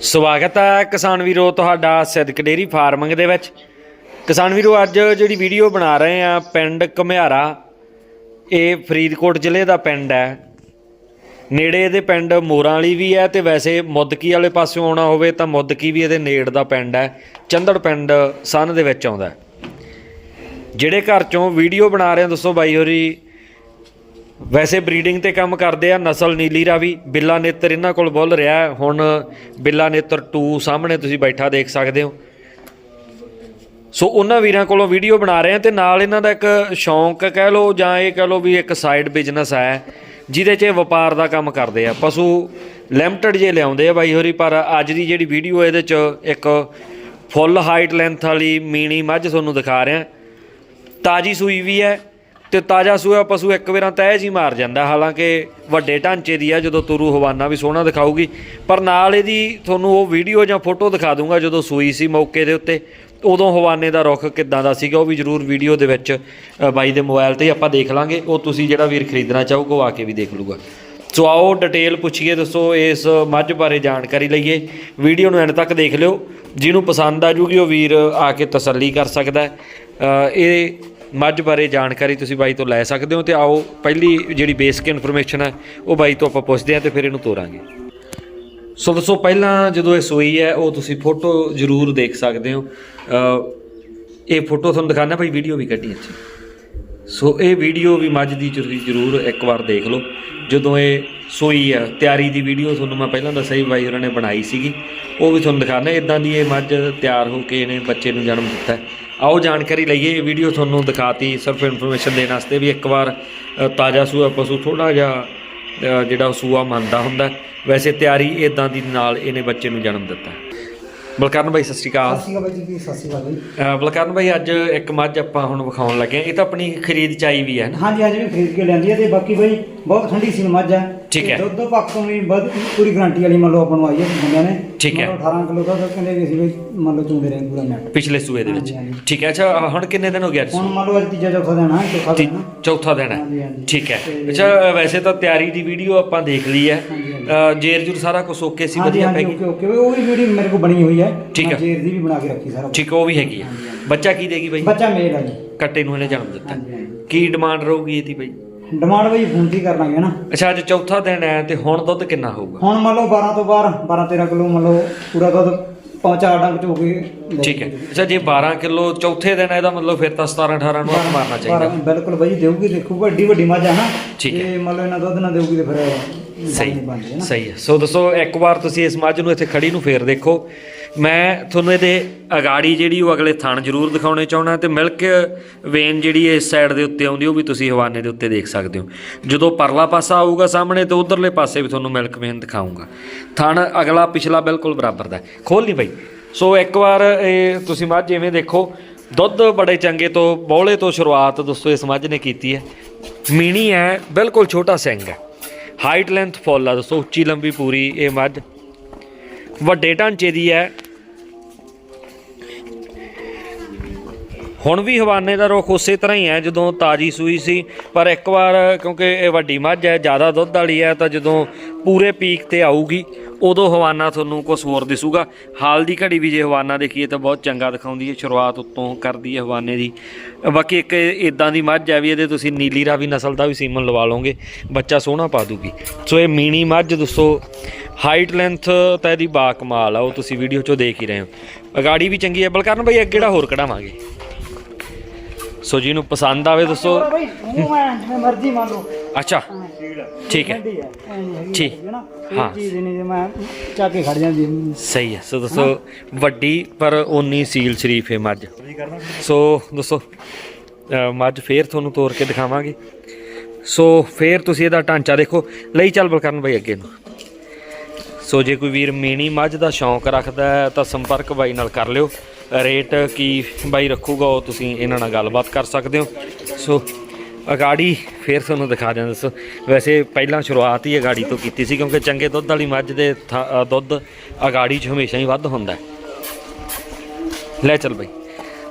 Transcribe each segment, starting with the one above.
ਸਵਾਗਤ ਹੈ ਕਿਸਾਨ ਵੀਰੋ ਤੁਹਾਡਾ ਸਿੱਧਕ ਡੇਰੀ ਫਾਰਮਿੰਗ ਦੇ ਵਿੱਚ। ਕਿਸਾਨ ਵੀਰੋ, ਅੱਜ ਜਿਹੜੀ ਵੀਡੀਓ ਬਣਾ ਰਹੇ ਆ ਪਿੰਡ ਘਮਿਆਰਾ, ਇਹ ਫਰੀਦਕੋਟ ਜ਼ਿਲ੍ਹੇ ਦਾ ਪਿੰਡ ਹੈ। ਨੇੜੇ ਇਹਦੇ ਪਿੰਡ ਮੋਰਾਂ ਵਾਲੀ ਵੀ ਹੈ ਤੇ ਵੈਸੇ ਮੁੱਦਕੀ ਵਾਲੇ ਪਾਸਿਓਂ ਆਉਣਾ ਹੋਵੇ ਤਾਂ ਮੁੱਦਕੀ ਵੀ ਇਹਦੇ ਨੇੜ ਦਾ ਪਿੰਡ ਹੈ। ਚੰਦੜ ਪਿੰਡ ਸਨ ਦੇ ਵਿੱਚ ਆਉਂਦਾ ਜਿਹੜੇ ਘਰ ਚੋਂ ਵੀਡੀਓ ਬਣਾ ਰਹੇ ਆ ਦੱਸੋ ਬਾਈ ਹੋਰੀ ਵੈਸੇ ਬਰੀਡਿੰਗ ਤੇ ਕੰਮ ਕਰਦੇ ਆ, ਨਸਲ ਨੀਲੀ ਰਾਵੀ, ਬਿੱਲਾ ਨੇਤਰ ਇਹਨਾਂ ਕੋਲ ਬੁੱਲ ਰਿਹਾ ਹੁਣ ਬਿੱਲਾ ਨੇਤਰ 2 ਸਾਹਮਣੇ ਤੁਸੀਂ ਬੈਠਾ ਦੇਖ ਸਕਦੇ ਹੋ। ਸੋ ਉਹਨਾਂ ਵੀਰਾਂ ਕੋਲੋਂ ਵੀਡੀਓ ਬਣਾ ਰਹੇ ਆ ਤੇ ਨਾਲ ਇਹਨਾਂ ਦਾ ਇੱਕ ਸ਼ੌਂਕ ਕਹਿ ਲਓ ਜਾਂ ਇਹ ਕਹਿ ਲਓ ਵੀ ਇੱਕ ਸਾਈਡ ਬਿਜ਼ਨਸ ਹੈ, ਜਿਹਦੇ 'ਚ ਇਹ ਵਪਾਰ ਦਾ ਕੰਮ ਕਰਦੇ ਆ। ਪਸ਼ੂ ਲਿਮਟਿਡ ਜੇ ਲਿਆਉਂਦੇ ਆ ਬਾਈ ਹੋਰੀ, ਪਰ ਅੱਜ ਦੀ ਜਿਹੜੀ ਵੀਡੀਓ ਇਹਦੇ 'ਚ ਇੱਕ ਫੁੱਲ ਹਾਈਟ ਲੈਂਥ ਵਾਲੀ ਮੀਣੀ ਮੱਝ ਤੁਹਾਨੂੰ ਦਿਖਾ ਰਿਹਾ। ਤਾਜੀ ਸੂਈ ਵੀ ਹੈ ਤੇ ਤਾਜ਼ਾ ਸੂਆ ਪਸ਼ੂ ਇੱਕ ਵਾਰਾਂ ਤਹਿ ਹੀ ਮਾਰ ਜਾਂਦਾ। ਹਾਲਾਂਕਿ ਵੱਡੇ ਢਾਂਚੇ ਦੀ ਆ, ਜਦੋਂ ਤੁਰੂ ਹਵਾਨਾ ਵੀ ਸੋਹਣਾ ਦਿਖਾਊਗੀ। ਪਰ ਨਾਲ ਇਹਦੀ ਤੁਹਾਨੂੰ ਉਹ ਵੀਡੀਓ ਜਾਂ ਫੋਟੋ ਦਿਖਾ ਦੂੰਗਾ, ਜਦੋਂ ਸੂਈ ਸੀ ਮੌਕੇ ਦੇ ਉੱਤੇ। ਉਦੋਂ ਹਵਾਨੇ ਦਾ ਰੁੱਖ ਕਿੱਦਾਂ ਦਾ ਸੀਗਾ, ਉਹ ਵੀ ਜਰੂਰ ਵੀਡੀਓ ਦੇ ਵਿੱਚ ਬਾਈ ਦੇ ਮੋਬਾਈਲ ਤੇ ਆਪਾਂ ਦੇਖ ਲਾਂਗੇ। ਉਹ ਤੁਸੀਂ ਜਿਹੜਾ ਵੀਰ ਖਰੀਦਣਾ ਚਾਹੋਗੇ, ਉਹ ਆ ਕੇ ਵੀ ਦੇਖ ਲੂਗਾ ਸੋ ਆਓ, ਡਿਟੇਲ ਪੁੱਛੀਏ ਦੱਸੋ, ਇਸ ਮੱਝ ਬਾਰੇ ਜਾਣਕਾਰੀ ਲਈਏ। ਵੀਡੀਓ ਨੂੰ ਐਂਡ ਤੱਕ ਦੇਖ ਲਿਓ। ਜਿਹਨੂੰ ਪਸੰਦ ਆ ਜੂਗੀ, ਉਹ ਵੀਰ ਆ ਕੇ ਤਸੱਲੀ ਕਰ ਸਕਦਾ ਇਹ ਮੱਝ ਬਾਰੇ ਜਾਣਕਾਰੀ ਤੁਸੀਂ ਬਾਈ ਤੋਂ ਲੈ ਸਕਦੇ ਹੋ ਤੇ ਆਓ ਪਹਿਲੀ ਜਿਹੜੀ ਬੇਸਿਕ ਇਨਫੋਰਮੇਸ਼ਨ ਹੈ, ਉਹ ਬਾਈ ਤੋਂ ਆਪਾਂ ਪੁੱਛਦੇ ਹਾਂ ਤੇ ਫਿਰ ਇਹਨੂੰ ਤੋਰਾਂਗੇ। ਸੋ ਦੱਸੋ, ਪਹਿਲਾਂ ਜਦੋਂ ਇਹ ਸੋਈ ਹੈ, ਉਹ ਤੁਸੀਂ ਫੋਟੋ ਜ਼ਰੂਰ ਦੇਖ ਸਕਦੇ ਹੋ। ਇਹ ਫੋਟੋ ਤੁਹਾਨੂੰ ਦਿਖਾਣਾ ਭਾਈ ਵੀਡੀਓ ਵੀ ਕੱਢੀ ਅੱਛੀ ਸੋ ਇਹ ਵੀਡੀਓ ਵੀ ਮੱਝ ਦੀ ਤੁਸੀਂ ਜ਼ਰੂਰ ਇੱਕ ਵਾਰ ਦੇਖ ਲਓ। ਜਦੋਂ ਇਹ ਸੋਈ ਹੈ ਤਿਆਰੀ ਦੀ ਵੀਡੀਓ ਤੁਹਾਨੂੰ ਮੈਂ ਪਹਿਲਾਂ ਦੱਸਿਆ ਸੀ ਬਾਈ ਹੋਰਾਂ ਨੇ ਬਣਾਈ ਸੀਗੀ। ਉਹ ਵੀ ਤੁਹਾਨੂੰ ਦਿਖਾਣਾ ਇਦਾਂ ਦੀ ਇਹ ਮੱਝ ਤਿਆਰ ਹੋ ਕੇ ਇਹਨੇ ਬੱਚੇ ਨੂੰ ਜਨਮ ਦਿੱਤਾ। ਆਓ ਜਾਣਕਾਰੀ ਲਈਏ ਇਹ ਵੀਡੀਓ ਤੁਹਾਨੂੰ ਦਿਖਾਤੀ ਸਿਰਫ ਇਨਫੋਰਮੇਸ਼ਨ ਦੇਣ ਵਾਸਤੇ ਵੀ ਇੱਕ ਵਾਰ ਤਾਜ਼ਾ ਸੂਆ ਪਸ਼ੂ ਥੋੜਾ ਜਿਹਾ ਅ, ਜਿਹੜਾ ਸੂਆ ਮੰਨਦਾ ਹੁੰਦਾ। ਵੈਸੇ ਤਿਆਰੀ ਇਦਾਂ ਦੀ ਨਾਲ ਇਹਨੇ ਬੱਚੇ ਨੂੰ ਜਨਮ ਦਿੱਤਾ। ਬਲਕਰਨ ਭਾਈ ਸਤਿ ਸ਼੍ਰੀ ਅਕਾਲ। ਸਤਿ ਸ਼੍ਰੀ ਅਕਾਲ ਬਾਈ ਜੀ ਸਤਿ ਸ਼੍ਰੀ ਅਕਾਲ ਜੀ। ਬਲਕਰਨ ਭਾਈ ਅੱਜ ਇੱਕ ਮੱਝ ਆਪਾਂ ਹੁਣ ਵਿਖਾਉਣ ਲੱਗੇ ਹਾਂ। ਇਹ ਤਾਂ ਆਪਣੀ ਖਰੀਦ ਚ ਆਈ ਵੀ ਹੈ ਨਾ? ਹਾਂਜੀ ਹਾਂਜੀ ਵੀ ਖਰੀਦ ਕੇ ਲੈਂਦੀ ਹੈ ਤੇ ਬਾਕੀ ਬਾਈ ਬਹੁਤ ਠੰਡੀ ਸੀ ਮੱਝ ਹੈ। ਠੀਕ ਹੈ। ਦੁੱਧ ਤੋਂ ਵੀ ਵੱਧ ਪੂਰੀ ਗਾਰੰਟੀ ਵਾਲੀ ਮੰਨ ਲਓ ਆਪਾਂ ਨੂੰ ਆਈ ਹੈ ਬੰਦਿਆਂ ਨੇ। ਠੀਕ ਹੈ। ਮੰਨ ਲਓ 18 ਕਿਲੋ ਦਾ ਤਾਂ ਕਹਿੰਦੇ ਅਸੀਂ ਵੀ ਮੰਨ ਲਓ ਚੁੰਦੇ ਰਹੇ ਪੂਰਾ ਨੈਟ ਪਿਛਲੇ ਸੂਏ ਦੇ ਵਿੱਚ। ਠੀਕ ਹੈ ਅੱਛਾ ਹੁਣ ਕਿੰਨੇ ਦਿਨ ਹੋ ਅੱਜ ਹੁਣ ਮੰਨ ਲਓ ਅੱਜ ਤੀਜਾ ਚੌਥਾ ਦਿਨ ਹੈ ਚੌਥਾ ਦਿਨ ਹੈ। ਚੌਥਾ ਦਿਨ ਹੈ। ਠੀਕ ਹੈ। ਅੱਛਾ ਵੈਸੇ ਤਾਂ ਤਿਆਰੀ ਦੀ ਵੀਡੀਓ ਆਪਾਂ ਦੇਖ ਲਈ ਹੈ। ਜੇਰ ਜੁਰ ਸਾਰਾ ਕੁਝ ਓਕੇ ਸੀ ਵਧੀਆ ਪੈ ਓਕੇ ਗਈ ਓਕੇ ਉਹ ਵੀ ਵੀਡੀਓ ਮੇਰੇ ਕੋਲ ਬਣੀ ਹੋਈ ਹੈ। ਠੀਕ ਹੈ। ਜੇਰ ਦੀ ਵੀ ਬਣਾ ਕੇ ਰੱਖੀ ਸਾਰਾ। ਠੀਕ ਉਹ ਵੀ ਹੈਗੀ ਹੈ। ਬੱਚਾ ਕੀ ਦੇਗੀ ਬਾਈ? ਬੱਚਾ ਮੇਲ ਹੈ ਜੀ। ਕੱਟੇ ਨੂੰ ਇਹਨੇ ਜਨਮ ਦਿੱਤਾ। ਕੀ ਡਿਮਾਂਡ ਰਹੂਗੀ ਇਹਦੀ ਬਾਈ? ਡਿਮਾਂਡ ਬਈ ਫੋਨ ਤੇ ਹੀ ਕਰ ਲਾਂਗੇ ਨਾ? ਅੱਛਾ ਅੱਜ ਚੌਥਾ ਦਿਨ ਹੈ ਤੇ ਹੁਣ ਦੁੱਧ ਕਿੰਨਾ ਹੋਊਗਾ? ਹੁਣ ਮੰਨ ਲਓ 12 ਤੋਂ ਬਾਹਰ 12 13 ਕਿਲੋ ਮੰਨ ਲਓ ਪੂਰਾ ਦੁੱਧ ਪਹੁੰਚਾ ਡੰਗ ਚੋ ਕੇ ਲੈ ਠੀਕ ਹੈ। ਅੱਛਾ ਜੇ 12 ਕਿਲੋ ਚੌਥੇ ਦਿਨ ਇਹਦਾ ਮਤਲਬ ਫਿਰ ਤਾਂ 17 18 ਨੂੰ ਹੱਥ ਮਾਰਨਾ ਚਾਹੀਦਾ। ਪਰ ਬਿਲਕੁਲ ਬਾਈ ਦੇਊਗੀ ਦੇਖੋ ਵੱਡੀ ਵੱਡੀ ਮੱਝ ਆ ਨਾ। ਠੀਕ ਹੈ। ਜੇ ਮੰਨ ਲਓ ਇਹਨਾਂ ਦੁੱਧ ਨਾ ਦੇਊਗੀ ਤੇ ਫਿਰ ਸਹੀ ਹੈ ਸਹੀ ਹੈ। ਸੋ ਦੱਸੋ ਇੱਕ ਵਾਰ ਤੁਸੀਂ ਇਸ ਮੱਝ ਨੂੰ ਇੱਥੇ ਖੜੀ ਨੂੰ ਫੇਰ ਦੇਖੋ। ਮੈਂ ਤੁਹਾਨੂੰ ਇਹਦੇ ਅਗਾੜੀ ਜਿਹੜੀ ਉਹ ਅਗਲੇ ਥਣ ਜ਼ਰੂਰ ਦਿਖਾਉਣੇ ਚਾਹਣਾ ਤੇ ਮਿਲਕ ਵੇਨ ਜਿਹੜੀ ਇਸ ਸਾਈਡ ਦੇ ਉੱਤੇ ਆਉਂਦੀ, ਉਹ ਵੀ ਤੁਸੀਂ ਹਵਾਨੇ ਦੇ ਉੱਤੇ ਦੇਖ ਸਕਦੇ ਹੋ। ਜਦੋਂ ਪਰਲਾ ਪਾਸਾ ਆਊਗਾ ਸਾਹਮਣੇ ਤੇ ਉਧਰਲੇ ਪਾਸੇ ਵੀ ਤੁਹਾਨੂੰ ਮਿਲਕ ਵੇਨ ਦਿਖਾਉਂਗਾ ਥਣ ਅਗਲਾ ਪਿਛਲਾ ਬਿਲਕੁਲ ਬਰਾਬਰ ਦਾ। ਹੈ। ਖੋਲ ਨਹੀਂ ਬਈ। ਸੋ ਇੱਕ ਵਾਰ ਇਹ ਤੁਸੀਂ ਮੱਝ ਜਿਵੇਂ ਦੇਖੋ, ਦੁੱਧ ਬੜੇ ਚੰਗੇ ਤੋਂ ਬੋਲੇ ਤੋਂ ਸ਼ੁਰੂਆਤ ਦੋਸਤੋ ਇਸ ਮੱਝ ਨੇ ਕੀਤੀ ਹੈ। ਮੀਣੀ ਹੈ, ਬਿਲਕੁਲ ਛੋਟਾ ਸਿੰਘ ਹੈ। ਹਾਈਟ ਲੈਂਥ ਫੁੱਲ ਆ ਦੋਸਤੋ, ਉੱਚੀ ਲੰਬੀ ਪੂਰੀ ਇਹ ਮੱਝ। ਵੱਡੇ ਢਾਂਚੇ ਦੀ ਹੈ। ਹੁਣ ਵੀ ਹਵਾਨੇ ਦਾ ਰੁਖ ਉਸੇ ਤਰ੍ਹਾਂ ਹੀ ਹੈ, ਜਦੋਂ ਤਾਜੀ ਸੂਈ ਸੀ। ਪਰ ਇੱਕ ਵਾਰ ਕਿਉਂਕਿ ਇਹ ਵੱਡੀ ਮੱਝ ਹੈ, ਜ਼ਿਆਦਾ ਦੁੱਧ ਵਾਲੀ ਹੈ, ਤਾਂ ਜਦੋਂ ਪੂਰੇ ਪੀਕ ਤੇ ਆਊਗੀ, ਉਦੋਂ ਹਵਾਨਾ ਤੁਹਾਨੂੰ ਕੁਝ ਹੋਰ ਦਿਸੂਗਾ। ਹਾਲ ਦੀ ਘੜੀ ਵੀ ਜੇ ਹਵਾਨਾ ਦੇਖੀਏ ਤਾਂ ਬਹੁਤ ਚੰਗਾ ਦਿਖਾਉਂਦੀ ਹੈ, ਸ਼ੁਰੂਆਤ ਉੱਤੋਂ ਕਰਦੀ ਹੈ ਹਵਾਨੇ ਦੀ। ਬਾਕੀ ਇੱਕ ਇਦਾਂ ਦੀ ਮੱਝ ਹੈ ਵੀ ਇਹਦੇ ਤੁਸੀਂ ਨੀਲੀ ਰਾਵੀ ਨਸਲ ਦਾ ਵੀ ਸੀਮਨ ਲਵਾ ਲਓਗੇ, ਬੱਚਾ ਸੋਹਣਾ ਪਾ ਦੂਗੀ। ਸੋ ਇਹ ਮੀਣੀ ਮੱਝ ਦੱਸੋ ਹਾਈਟ ਲੈਂਥ ਤਾਂ ਇਹਦੀ ਬਾ ਕਮਾਲ ਆ ਉਹ ਤੁਸੀਂ ਵੀਡੀਓ 'ਚੋਂ ਦੇਖ ਹੀ ਰਹੇ ਹੋ। ਅਗਾੜੀ ਵੀ ਚੰਗੀ ਹੈ ਬਲਕਰਨ ਭਾਈ ਅੱਗੇ ਜਿਹੜਾ ਹੋਰ ਕਢਾਵਾਂਗੇ। ਸੋ ਜਿਹਨੂੰ ਪਸੰਦ ਆਵੇ ਦੱਸੋ। ਬਾਈ ਉਹ ਮੈਂ ਜਿਵੇਂ ਮਰਜ਼ੀ ਮੰਨ ਲਓ। ਅੱਛਾ ਠੀਕ ਹੈ। ਠੰਡੀ ਹੈ ਐ ਨਹੀਂ ਹੈਗੀ ਠੀਕ। ਹੈ ਨਾ? ਹਾਂ। ਇਹ ਚੀਜ਼ ਨਹੀਂ ਜੇ ਮੈਂ ਚੱਕ ਕੇ ਖੜ ਜਾਂਦੀ ਹੈ। ਸਹੀ ਹੈ। ਸੋ ਦੱਸੋ ਵੱਡੀ ਪਰ ਓਨੀ ਸੀਲ ਸ਼ਰੀਫ ਹੈ ਮੱਝ। ਸੋ ਦੱਸੋ ਅ, ਮੱਝ ਫੇਰ ਤੁਹਾਨੂੰ ਤੋੜ ਕੇ ਦਿਖਾਵਾਂਗੇ। ਸੋ ਫੇਰ ਤੁਸੀਂ ਇਹਦਾ ਢਾਂਚਾ ਦੇਖੋ। ਲਈ ਚੱਲ ਬਲਕਰਨ ਭਾਈ ਅੱਗੇ ਨੂੰ। ਸੋ ਜੇ ਕੋਈ ਵੀਰ ਮੀਣੀ ਮੱਝ ਦਾ ਸ਼ੌਂਕ ਰੱਖਦਾ ਹੈ, ਤਾਂ ਸੰਪਰਕ ਬਾਈ ਨਾਲ ਕਰ ਲਿਓ। ਰੇਟ ਕੀ ਬਾਈ ਰੱਖੂਗਾ, ਉਹ ਤੁਸੀਂ ਇਹਨਾਂ ਨਾਲ ਗੱਲਬਾਤ ਕਰ ਸਕਦੇ ਹੋ। ਸੋ, ਅਗਾੜੀ ਫੇਰ ਤੁਹਾਨੂੰ ਦਿਖਾ ਦਿਆਂ ਦੱਸੋ। ਵੈਸੇ ਪਹਿਲਾਂ ਸ਼ੁਰੂਆਤ ਹੀ ਅਗਾੜੀ ਤੋਂ ਕੀਤੀ ਸੀ, ਕਿਉਂਕਿ ਚੰਗੇ ਦੁੱਧ ਵਾਲੀ ਮੱਝ ਦੇ ਥਾਂ- ਦੁੱਧ ਅਗਾੜੀ 'ਚ ਹਮੇਸ਼ਾ ਹੀ ਵੱਧ ਹੁੰਦਾ ਲੈ ਚੱਲ ਬਾਈ।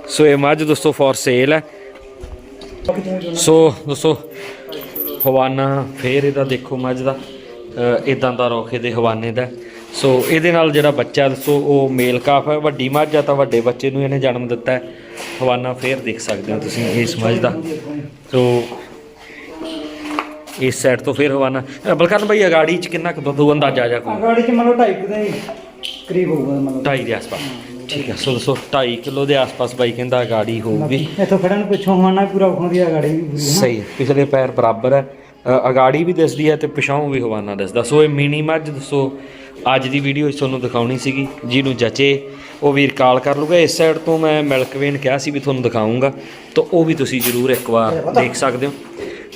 ਸੋ, ਇਹ ਮੱਝ ਦੋਸਤੋ ਫॉर ਸੇਲ ਹੈ। ਸੋ, ਦੋਸਤੋ, ਹਵਾਨਾ ਫੇਰ ਇਹਦਾ ਦੇਖੋ ਮੱਝ ਦਾ। ਇਦਾਂ ਦਾ ਰੋਖੇ ਦੇ ਹਵਾਨੇ ਦਾ। ਸੋ ਇਹਦੇ ਨਾਲ ਜਿਹੜਾ ਬੱਚਾ ਦੱਸੋ ਉਹ ਮੇਲ ਕਾਫ ਹੈ ਵੱਡੀ ਮੱਝ ਆ ਤਾਂ ਵੱਡੇ ਬੱਚੇ ਨੂੰ ਇਹਨੇ ਜਨਮ ਦਿੱਤਾ ਹੈ। ਹਵਾਨਾ ਫੇਰ ਦੇਖ ਸਕਦੇ ਹੋ ਤੁਸੀਂ ਇਸ ਮੱਝ ਦਾ। ਸੋ ਇਸ ਸਾਈਡ ਤੋਂ ਫੇਰ ਹਵਾਨਾ। ਬਲਕਰਨ ਭਾਈ ਅਗਾੜੀ ਚ ਕਿੰਨਾ ਕੁ ਦੁੱਧ ਹੋਊ ਅੰਦਾਜ਼ਾ ਜਾ ਕੋਈ? ਗਾੜੀ ਚ ਮੰਨ ਲਓ 2.5 ਦੇ ਕਰੀਬ ਹੋਊਗਾ ਮਤਲਬ ਢਾਈ ਦੇ ਆਸ-ਪਾਸ। ਠੀਕ ਹੈ ਸੋ ਦੱਸੋ 2.5 ਕਿਲੋ ਦੇ ਆਸ-ਪਾਸ ਬਾਈ ਕਹਿੰਦਾ ਗਾੜੀ ਹੋਊਗੀ। ਇੱਥੋਂ ਖੜਨ ਪਿੱਛੋਂ ਹਵਾਨਾ ਪੂਰਾ ਵਿਖਾਉਂਦੀ ਆ ਗਾੜੀ ਵੀ ਪੂਰੀ ਸਹੀ। ਪਿਛਲੇ ਪੈਰ ਬਰਾਬਰ ਹੈ। ਅਗਾੜੀ ਵੀ ਦਿਸਦੀ ਹੈ ਤੇ ਪਿਛਾਉਂ ਵੀ ਹਵਾਨਾ ਦਿਸਦਾ। ਸੋ ਇਹ ਮਿਨੀ ਮੱਝ ਦੱਸੋ ਅੱਜ ਦੀ ਵੀਡੀਓ ਤੁਹਾਨੂੰ ਦਿਖਾਉਣੀ ਸੀਗੀ, ਜਿਹਨੂੰ ਜਚੇ, ਉਹ ਵੀਰ ਕਾਲ ਕਰ ਲੂਗਾ ਇਸ ਸਾਈਡ ਤੋਂ ਮੈਂ ਮਿਲਕਵੇਨ ਕਿਹਾ ਸੀ ਵੀ ਤੁਹਾਨੂੰ ਦਿਖਾਉਂਗਾ ਤਾਂ ਉਹ ਵੀ ਤੁਸੀਂ ਜ਼ਰੂਰ ਇੱਕ ਵਾਰ ਦੇਖ ਸਕਦੇ ਹੋ।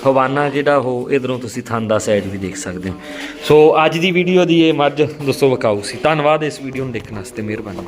ਹਵਾਨਾ ਜਿਹੜਾ ਉਹ ਇਧਰੋਂ ਤੁਸੀਂ ਥਣ ਦਾ ਸਾਈਡ ਵੀ ਦੇਖ ਸਕਦੇ ਹੋ। ਸੋ ਅੱਜ ਦੀ ਵੀਡੀਓ ਦੀ ਇਹ ਮੱਝ ਦੱਸੋ ਵਿਕਾਊ ਸੀ। ਧੰਨਵਾਦ ਇਸ ਵੀਡੀਓ ਨੂੰ ਦੇਖਣ ਵਾਸਤੇ। ਮਿਹਰਬਾਨੀ।